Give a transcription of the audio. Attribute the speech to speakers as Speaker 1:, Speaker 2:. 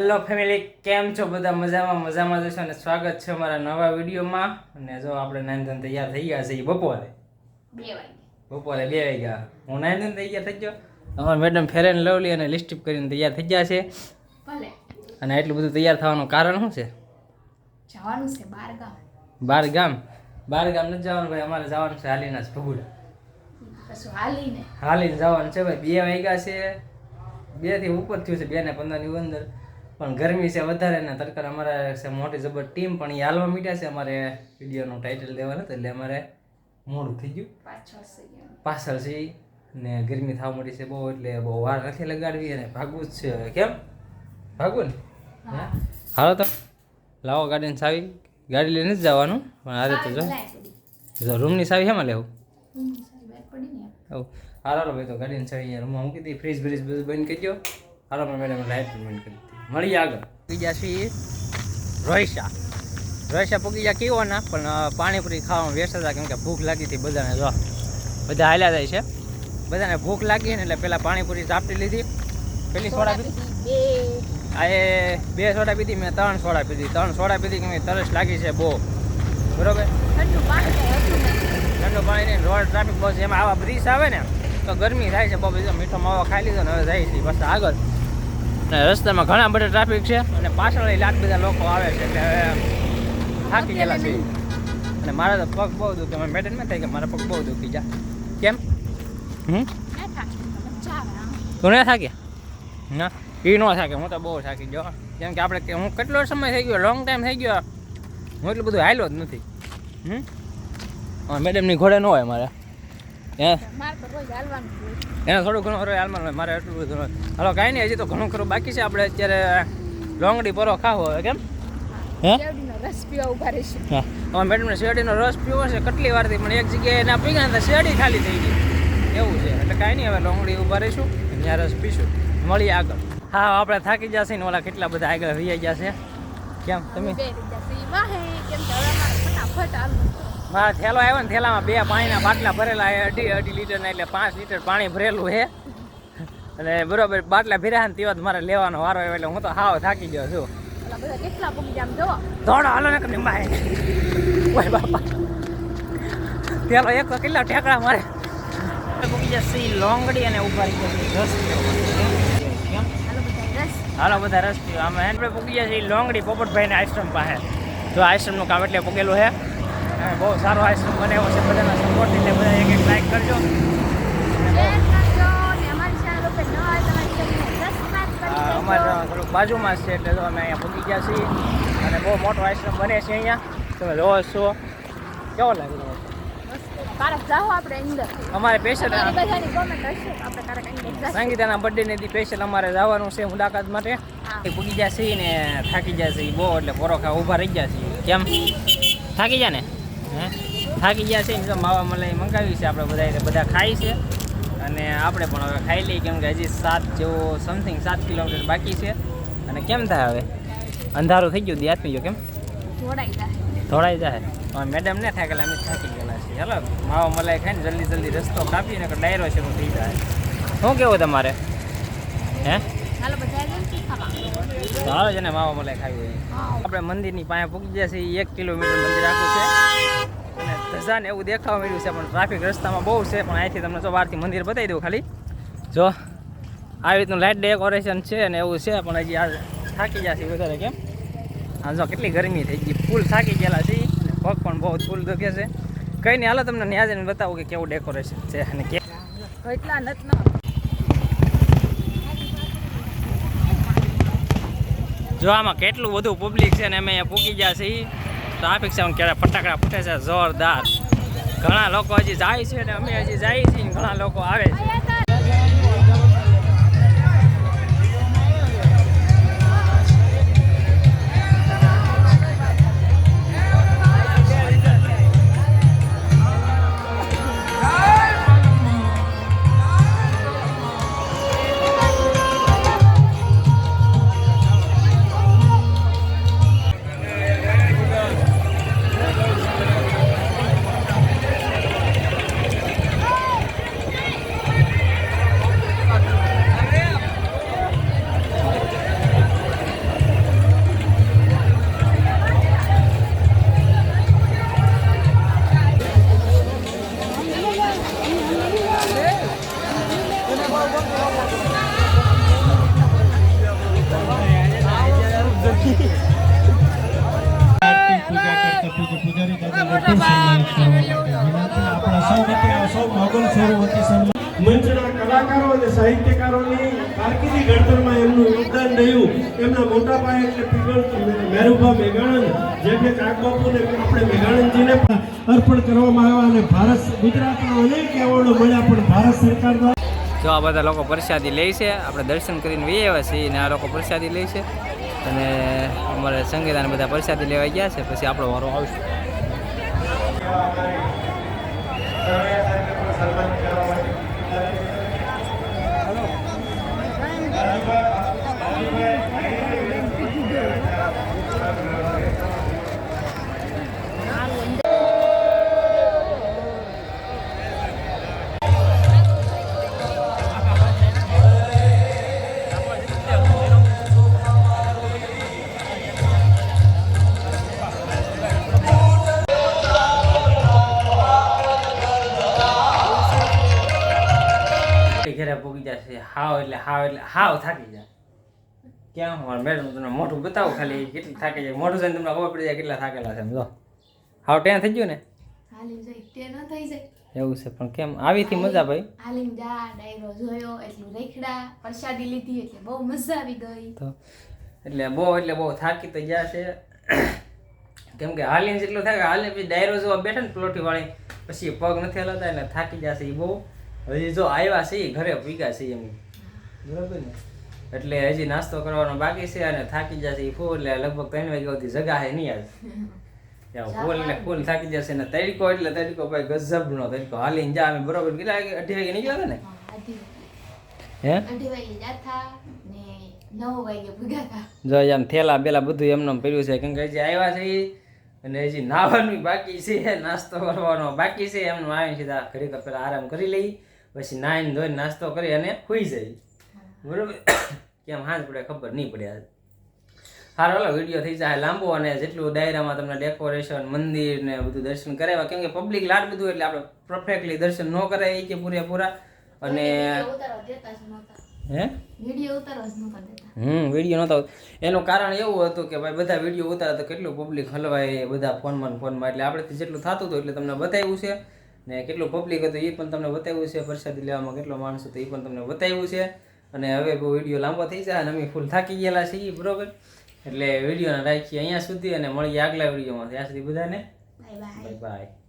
Speaker 1: Hello family કેમ છો બધા? મજામાં મજામાં જશો અને સ્વાગત છે અમારા નવા વિડીયોમાં. અને જો આપણે નાનધન તૈયાર થઈ ગયા છે એ બપોરે. બપોરે બે વાગ્યા. હું નાનધન તૈયાર થઈ ગયો. અમારા મેડમ ફેરેન લવલી અને લિસ્ટિપ કરીને તૈયાર થઈ ગયા છે. અને એટલું બધું તૈયાર થવાનું કારણ શું છે?
Speaker 2: જવાનું છે બાર ગામ.
Speaker 1: બાર ગામ? બાર ગામ નથી જવાનું ભાઈ અમારે જવાનું છે હાલીના ભગુડા.
Speaker 2: હાલીને.
Speaker 1: હાલીને જવાનું છે ભાઈ. બે વાગ્યા છે. બેથી ઉપર થયું છે બે ને પંદરની અંદર. પણ ગરમી છે વધારે ને તડકા અમારે છે મોટી જબર ટીમ પણ એ હાલવા મીઠ્યા છે અમારે વિડીયોનું ટાઇટલ દેવાનું હતું એટલે અમારે મોડું થઈ ગયું. પાછળ છે ને ગરમી થવા મળી છે બહુ એટલે બહુ વાર નથી લગાડવી અને ભાગવું જ છે. કેમ? ભાગવું ને? હે? હાલો તો લાવો ગાડીની સાવી ગાડી લઈને જ જવાનું પણ હારે તો જો. રૂમની સાવી શેમાં લેવું? હાલો ભાઈ તો ગાડીને સાવી રૂમમાં મૂકી દીધી ફ્રીજ બ્રીજ બધું બંધ કરી દો હાલો મેડમ લાઇટ બંધ કરી મળીએ આગળ. બીજા છીએ. રોહિશા રોહિશા પૂકી ગયા કેવો ના પણ પાણીપુરી ખાવાનું વ્યસ્ત હતા કેમ કે ભૂખ લાગી હતી બધાને જો. બધા હાલ્યા જાય છે. બધાને ભૂખ લાગી ને એટલે પેલા પાણીપુરી ચાપટી લીધી. પેલી સોડા પીધી
Speaker 2: બે.
Speaker 1: આ એ બે સોડા પીધી મેં ત્રણ સોડા પીધી. ત્રણ સોડા પીધી કે તરસ લાગી છે બહુ. બરોબર?
Speaker 2: પાણી
Speaker 1: ઠંડુ પાણી નહીં રોડ ટ્રાફિક બસ એમાં આવા બ્રિજ આવે ને તો ગરમી થાય છે બહુ બીજો મીઠો માવો ખાઈ લીધો ને હવે જાય છે. બસ આગળ. અને રસ્તામાં ઘણા બધા ટ્રાફિક છે અને પાછળ લાખ બધા લોકો આવે છે એટલે થાકી ગયેલા છે અને મારા તો પગ બહુ દુખે. મેં મેડમ ને થાય કે મારા પગ બહુ દુખી જા. કેમ? હમ. તું ના થાક્યા ના. એ ન થાકે. હું તો બહુ થાકી ગયો. કેમ કે આપણે હું કેટલો સમય થઈ ગયો? લોંગ ટાઈમ થઈ ગયો. હું એટલું બધું હાલ્યો જ નથી. હમ? હા મેડમની ઘોડે ન હોય મારે. હે. એને થોડું ઘણું હરોય હાલમાં હોય મારે એટલું બધું હાલો કાંઈ નહીં હજી તો ઘણું ખરું બાકી છે. આપણે અત્યારે લોંગડી પરો ખાવો હવે કેમ? હે
Speaker 2: રસ પીવા ઊભા રહીશું.
Speaker 1: હા. હવે મેડમને શેરડીનો રસ પીવો છે? કેટલી વારથી? પણ એક જગ્યાએ ના પીગા ને તો શેરડી ખાલી થઈ ગઈ. એવું છે. એટલે કાંઈ નહીં હવે લોંગડી ઊભા રહીશું ત્યાં રસ પીશું. મળીએ આગળ. હા આપણે થાકી જશે ને ઓલા કેટલા બધા આગળ રહી જશે છે. કેમ? તમે?
Speaker 2: કેમ
Speaker 1: મારા થેલો આવ્યો ને થેલામાં બે પાણીના બાટલા ભરેલા અઢી અઢી લીટરના એટલે પાંચ લીટર પાણી ભરેલું છે. અને બરોબર બાટલા ભર્યા ને તેવા મારે લેવાનો વારો આવ્યો એટલે હું તો હાવ થાકી ગયો છું.
Speaker 2: કેટલા
Speaker 1: દોડો હાલો ને કને ઓય બાપા. પેલો એક તો કેટલા ઠેકડા મારે. મૂકી જશે લોંગડી અને ઊભા રહી જશે રસ
Speaker 2: હાલો બધા રસ.
Speaker 1: હાલો બધા રસ પીવા. આમાં આપણે પૂકી જશે લોંગડી પોપટભાઈના આશ્રમ પાસે. જો આશ્રમનું કામ એટલે પગેલું છે. બહુ સારો આશ્રમ બનાવ્યો છે બધાના સપોર્ટ એટલે બધા એક એક લાઈક કરજો.
Speaker 2: અમારી તમારી
Speaker 1: થોડુંક બાજુમાં છે એટલે તો અમે અહીંયા પૂકી ગયા છીએ. અને બહુ મોટો આશ્રમ બને છે અહીંયા. તમે જોવો છો. કેવો લાગે
Speaker 2: અંદર.
Speaker 1: અમારે સ્પેશિયલ
Speaker 2: તમારી.
Speaker 1: સંગીતાના બર્થડે ને સ્પેશિયલ અમારે જવાનું છે મુલાકાત માટે. પૂગી ગયા છીએ ને થાકી ગયા છે બહુ એટલે પોરોખા ઊભા રહી ગયા છીએ. કેમ? થાકી ગયા ને? થાકી ગયા છે તો માવા મલાઈ મંગાવી છે આપણે બધા બધા ખાય છે. અને આપણે પણ હવે ખાઈ લઈએ કેમ કે હજી સાત જેવો સમથિંગ સાત કિલોમીટર બાકી છે. અને કેમ થાય હવે? અંધારું થઈ ગયું દી ગયો કેમ?
Speaker 2: ધોળાઈ જાય.
Speaker 1: પણ મેડમ ને થાય કે અમે થાકી ગયેલા છીએ. ચાલો માવા મલાઈ ખાઈને જલ્દી જલ્દી રસ્તો કાપી ને ડાયરો છે હું થઈ જાય. શું કેવું તમારે? હે?
Speaker 2: હાલો
Speaker 1: હાલો છે ને માવા મલાઈ ખાવી હોય. આપણે મંદિરની પાસે પૂકી ગયા છે એક કિલોમીટર મંદિર આખું છે. ધજા ને એવું દેખાવા મળ્યું છે પણ ટ્રાફિક રસ્તામાં બહુ છે પણ અહીંથી તમને જો બહારથી મંદિર બતાવી દઉં ખાલી. જો આવી રીતનું લાઇટ ડેકોરેશન છે ને એવું છે પણ હજી આ થાકી ગયા છે વધારે કેમ? આ જો કેટલી ગરમી થઈ ગઈ ફૂલ થાકી ગયેલા છે પગ પણ બહુ ફૂલ દુખે છે. કંઈ નહીં હાલો તમને ન્યાજ બતાવું કે કેવું ડેકોરેશન છે અને કે જો આમાં કેટલું બધું પબ્લિક છે ને અમે અહીંયા પૂકી ગયા છીએ. ટ્રાફિક છે ક્યારે ફટાકડા ફૂટે છે, જોરદાર. ઘણા લોકો હજી જાય છે ને અમે હજી જઈએ છીએ ઘણા લોકો આવે છે.
Speaker 3: આપણા સૌ આ સૌ મોગલ વતી સન્માન મંચના કલાકારો અને સાહિત્યકારોની કારકિર્દી ઘડતરમાં એમનું યોગદાન રહ્યું. એમના મોટા પાયે એટલે પીગળ મેરુભા મેઘાણંદ જેમને કાગબાપુને આપણે મેઘાણંદજીને પણ અર્પણ કરવામાં આવ્યા અને ભારત, ગુજરાતના અનેક એવોર્ડો મળ્યા પણ ભારત સરકાર દ્વારા.
Speaker 1: જો આ બધા લોકો પ્રસાદી લે છે, આપણે દર્શન કરીને વી આવ્યા છીએ અને આ લોકો પ્રસાદી લે છે. અને અમારે સંગીતાને બધા પ્રસાદી લેવા ગયા છે, પછી આપણો વારો આવશે. ઘરે પૂગી જશે. હાવ એટલે હાવ એટલે હાવ થાકી જાય. ક્યાં મારા મેડમ તમને મોટું બતાવો ખાલી કેટલી થાકી જાય. મોટું થઈને તમને ખબર પડી જાય કેટલા થાકેલા છે એમ જો. હાવ ટેન થઈ ગયું ને? એવું છે પણ કેમ? આવી હતી મજા ભાઈ?
Speaker 2: હાલીને જા ડાયરો જોયો એટલું રેખડા પ્રસાદી લીધી એટલે બહુ મજા આવી ગઈ.
Speaker 1: તો એટલે બહુ એટલે બહુ થાકી તો ગયા છે. કેમ કે હાલીને જેટલું થાય હાલીને પછી ડાયરો જોવા બેઠા ને પ્લોટી વાળી પછી પગ નથી હલાતા એટલે થાકી જશે એ બહુ. હજી જો આવ્યા છે ઈ ઘરે ભીગા છે એમ. બરાબર ને? એટલે હજી નાસ્તો કરવાનો બાકી છે અને થાકી જશે એ ફૂલ એટલે લગભગ ત્રણ વાગ્યા સુધી જગા છે નહીં આજ ફૂલ ને ફૂલ થાકી જશે ને તડકો એટલે તડકો ભાઈ ગજબનો તડકો. હાલીને જા અમે બરોબર કેટલા અઢી વાગે નીકળ્યા ને?
Speaker 2: હે અઢી વાગે. જાતા ને
Speaker 1: જો આમ થેલા બેલા બધું એમને એમ પડ્યું છે કેમ કે હજી આવ્યા છે અને હજી નાહવાનું બાકી છે નાસ્તો કરવાનો બાકી છે એમનું છે સીધા ઘડીક પેલા આરામ કરી લઈ. પછી નાઈને ધોઈને નાસ્તો કરી અને સુઈ જાય. બરોબર? કેમ હાજ પડે ખબર નહીં પડે આજ. સારો ઓલો વીડિયો થઈ જાય લાંબો અને જેટલું ડાયરામાં તમને ડેકોરેશન મંદિર ને બધું દર્શન કરાવ્યા, કેમ કે પબ્લિક લાડ બધું એટલે આપણે પરફેક્ટલી દર્શન ન કરાય કે પૂરેપૂરા. અને હે? હમ, વીડિયો નહોતો એનું કારણ એવું હતું કે ભાઈ બધા વીડિયો ઉતારા તો કેટલું પબ્લિક હલવાય બધા ફોનમાં ફોનમાં એટલે આપણે જેટલું થતું હતું એટલે તમને બતાવ્યું છે. ને કેટલું પબ્લિક હતું એ પણ તમને બતાવ્યું છે. પ્રસાદી લેવામાં કેટલો માણસ હતો એ પણ તમને બતાવ્યું છે. અને હવે બહુ વીડિયો લાંબો થઈ જાય અને અમે ફૂલ થાકી ગયેલા છીએ બરોબર. એટલે વિડીયોને રાખીએ અહીંયા સુધી અને મળીએ આગલા વિડીયોમાં. ત્યાં સુધી બધાને
Speaker 2: બાય બાય
Speaker 1: બાય બાય